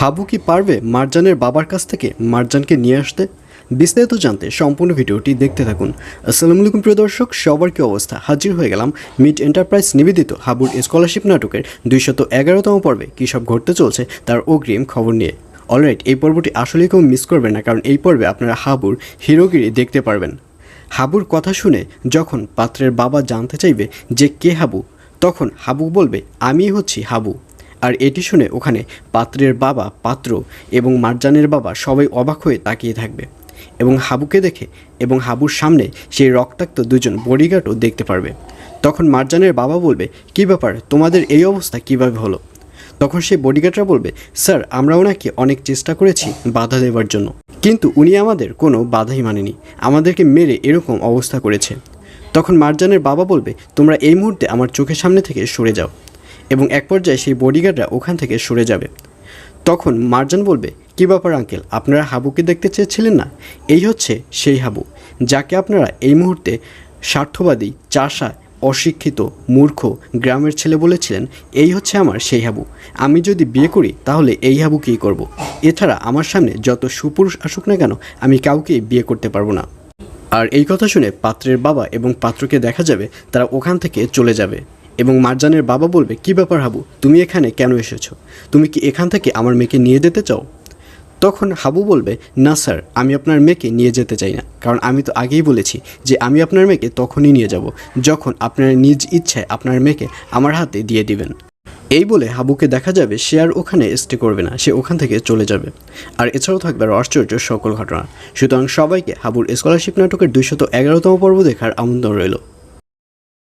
হাবু কি পারবে মারজানের বাবার কাছ থেকে মারজানকে নিয়ে আসতে? বিস্তারিত জানতে সম্পূর্ণ ভিডিওটি দেখতে থাকুন। আসসালামু আলাইকুম প্রিয় দর্শক, সবার কি অবস্থা? হাজির হয়ে গেলাম মিড এন্টারপ্রাইজ নিবেদিত হাবুর স্কলারশিপ নাটকের দুইশত এগারোতম পর্বে। কী সব ঘটতে চলছে তার অগ্রিম খবর নিয়ে। অলরাইট, এই পর্বটি আসলেই কেউ মিস করবেন না, কারণ এই পর্বে আপনারা হাবুর হিরোগিরি দেখতে পারবেন। হাবুর কথা শুনে যখন পাত্রের বাবা জানতে চাইবে যে কে হাবু, তখন হাবু বলবে, আমিই হচ্ছি হাবু। আর এটি শুনে ওখানে পাত্রের বাবা, পাত্র এবং মারজানের বাবা সবাই অবাক হয়ে তাকিয়ে থাকবে এবং হাবুকে দেখে এবং হাবুর সামনে সেই রক্তাক্ত দুজন বডিগার্ডও দেখতে পারবে। তখন মারজানের বাবা বলবে, কী ব্যাপার? তোমাদের এই অবস্থা কীভাবে হলো? তখন সেই বডিগার্ডরা বলবে, স্যার আমরা ওনাকে অনেক চেষ্টা করেছি বাধা দেওয়ার জন্য। কিন্তু উনি আমাদের কোনো বাধাই মানেনি। আমাদেরকে মেরে এরকম অবস্থা করেছে। তখন মারজানের বাবা বলবে, তোমরা এই মুহূর্তে আমার চোখের সামনে থেকে সরে যাও। এবং এক পর্যায়ে সেই বডিগার্ডরা ওখান থেকে সরে যাবে। তখন মার্জান বলবে, কী ব্যাপার আঙ্কেল আপনারা হাবুকে দেখতে চেয়েছিলেন না? এই হচ্ছে সেই হাবু, যাকে আপনারা এই মুহূর্তে স্বার্থবাদী, চাষা, অশিক্ষিত, মূর্খ, গ্রামের ছেলে বলেছিলেন, এই হচ্ছে আমার সেই হাবু। আমি যদি বিয়ে করি, তাহলে এই হাবু কী করব। এছাড়া আমার সামনে যত সুপুরুষ আসুক না কেন, আমি কাউকেই বিয়ে করতে পারব না। আর এই কথা শুনে পাত্রের বাবা এবং পাত্রকে দেখা যাবে, তারা ওখান থেকে চলে যাবে। এবং মারজানের বাবা বলবে, কি ব্যাপার হাবু? তুমি এখানে কেন এসেছ? তুমি কি এখান থেকে আমার মেয়েকে নিয়ে যেতে চাও? তখন হাবু বলবে, না স্যার, আমি আপনার মেয়েকে নিয়ে যেতে চাই না। কারণ আমি তো আগেই বলেছি যে আমি আপনার মেয়েকে তখনই নিয়ে যাব, যখন আপনার নিজ ইচ্ছায় আপনার মেয়েকে আমার হাতে দিয়ে দিবেন। এই বলে হাবুকে দেখা যাবে সে আর ওখানে স্টে করবে না, সে ওখান থেকে চলে যাবে। আর এছাড়াও থাকবে আর আশ্চর্য সকল ঘটনা। সুতরাং সবাইকে হাবুর স্কলারশিপ নাটকের দুইশত এগারোতম পর্ব দেখার আমন্ত্রণ রইল।